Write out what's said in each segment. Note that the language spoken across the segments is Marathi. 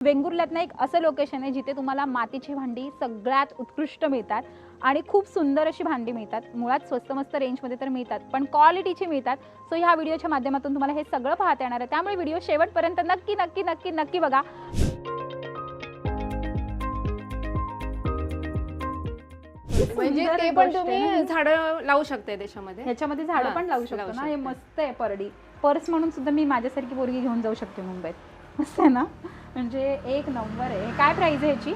वेंगुर्ल्यात ना एक असं लोकेशन आहे जिथे तुम्हाला मातीची भांडी सगळ्यात उत्कृष्ट मिळतात आणि खूप सुंदर अशी भांडी मिळतात. मुळात स्वस्त मस्त रेंजमध्ये तर मिळतात पण क्वालिटीची मिळतात. सो ह्या व्हिडिओच्या माध्यमातून तुम्हाला हे सगळं पाहता येणार आहे. त्यामुळे व्हिडिओ शेवटपर्यंत नक्की नक्की नक्की नक्की बघा. म्हणजे ते पण तुम्ही. झाडं लावू शकताय त्याच्यामध्ये. ह्याच्यामध्ये झाडं पण लावू शकतो ना. हे शकते. मस्त आहे परडी. पर्स म्हणून सुद्धा मी माझ्यासारखी पोरगी घेऊन जाऊ शकते मुंबईत. आहे ना? म्हणजे एक नंबर आहे. काय प्राइस आहे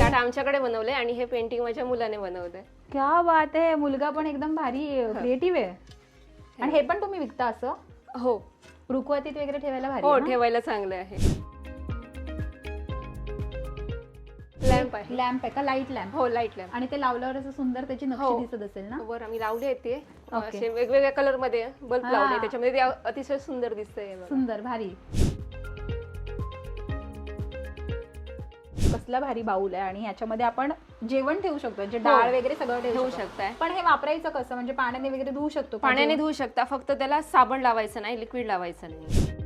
ताट आमच्याकडे बनवलंय आणि हे पेंटिंग माझ्या मुलाने बनवलंय. क्या बात आहे. मुलगा पण एकदम भारी क्रिएटिव्ह आहे. आणि हे पण तुम्ही विकता असं? हो. रुखवतीत वगैरे ठेवायला भारी हो आहे ना? ठेवायला चांगलं आहे. लॅम्प आहे. लॅम्प आहे का? लाइट लॅम्प हो लाइट लॅम्प आणि ते लावल्यावर असं सुंदर त्याची नक्षी हो. दिसत असेल ना? वर आम्ही लावले आहेत ते. असे वेगवेगळ्या कलरमध्ये बल्ब. लावले त्याच्यामध्ये ते अतिशय सुंदर दिसतंय. सुंदर भारी कसला भारी बाऊल आहे आणि ह्याच्यामध्ये आपण जेवण ठेवू शकतो म्हणजे हो. डाळ वगैरे सगळं ठेवू ठेवू शकतो शकताय पण हे वापरायचं कसं म्हणजे पाण्याने वगैरे धुवू शकतो पाण्याने? धुवू शकता फक्त त्याला साबण लावायचं नाही लिक्विड लावायचं नाही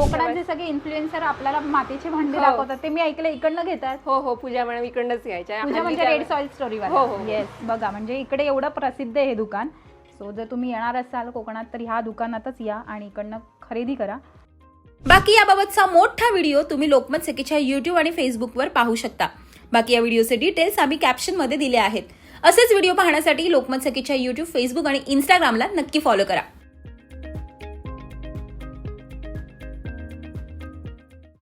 कोकणात जे सगळे इन्फ्लुएन्सर आपल्याला मातीची भांडी हो. दाखवतात. ते मी ऐकलं इकडनं घेतात. हो हो पूजा मॅडम इकडनंच पूजा म्हणजे रेड सॉइल स्टोरी हो, हो, हो. येस बघा म्हणजे इकडे एवढं प्रसिद्ध आहे हे दुकान. सो जर तुम्ही येणार असाल कोकणात तर ह्या दुकानातच या आणि इकडनं खरेदी करा. बाकी याबाबतचा मोठा व्हिडिओ तुम्ही लोकमत सखीच्या युट्यूब आणि फेसबुकवर पाहू शकता. बाकी या व्हिडिओचे डिटेल्स आम्ही कॅप्शनमध्ये दिले आहेत. असेच व्हिडिओ पाहण्यासाठी लोकमत सखीच्या युट्यूब फेसबुक आणि इंस्टाग्रामला नक्की फॉलो करा.